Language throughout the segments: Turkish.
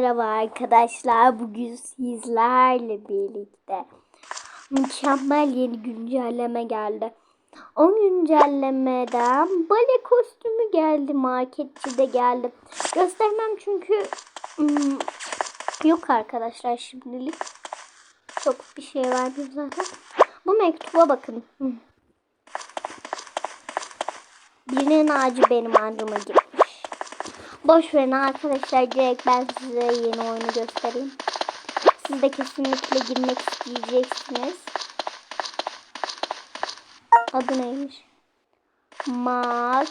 Merhaba arkadaşlar. Bugün sizlerle birlikte mükemmel yeni güncelleme geldi. O güncellemeden bale kostümü geldi. Marketçide geldi. Göstermem çünkü hmm, yok arkadaşlar şimdilik. Çok bir şey verdim zaten. Bu mektuba bakın. Hmm. Birinin ağacı benim ağacıma gitmiş. Boş verin arkadaşlar direkt ben size yeni oyunu göstereyim. Siz de kesinlikle girmek isteyeceksiniz. Adı neymiş? Ma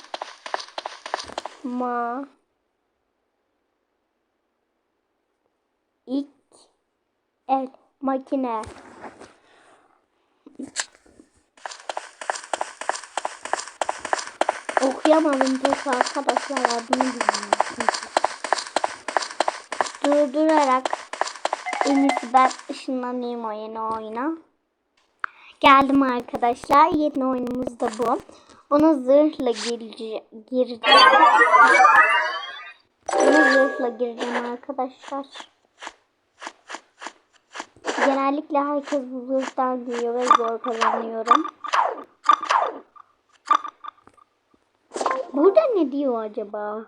Ma İk El Makine Okuyamadım çok arkadaşlar adını bilmiyorum. Durdurarak en iyisi ben ışınlanayım o yeni oyuna. Geldim arkadaşlar. Yeni oyunumuz da bu. Ona zırhla gireceğim. Ona zırhla gireceğim arkadaşlar. Genellikle herkes bu zırhtan giriyor ve zor kazanıyorum. Burada ne diyor acaba?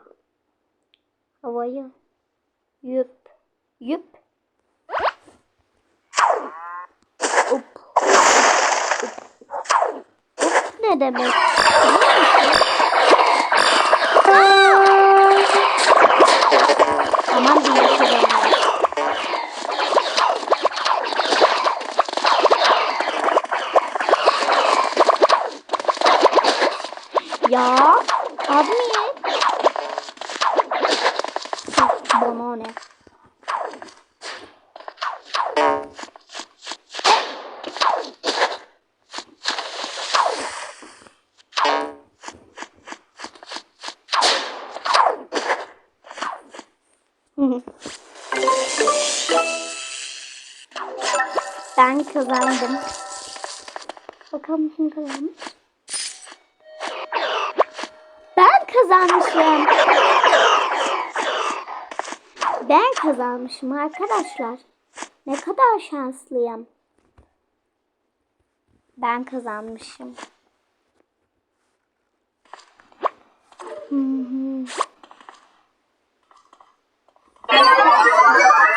Havaya. Yüp. Yüp. Up. Up. Ne demek? Aman bir. Ya abi niye? Bana ne? ben kazandım. Bakalım kim kazanmış? Kazanmışım. Ben kazanmışım arkadaşlar. Ne kadar şanslıyım. Ben kazanmışım.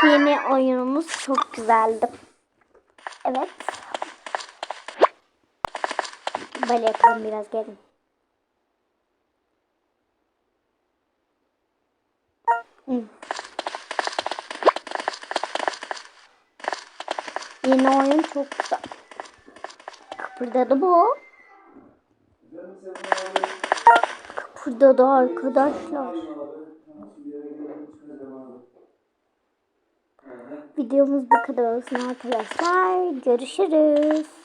Yeni oyunumuz çok güzeldi. Evet. Böyle yapalım biraz gelin. Yeni oyun çok güzel. Kıpırdadı bu. Kıpırdadı arkadaşlar. Videomuz bu kadar olsun arkadaşlar. Görüşürüz.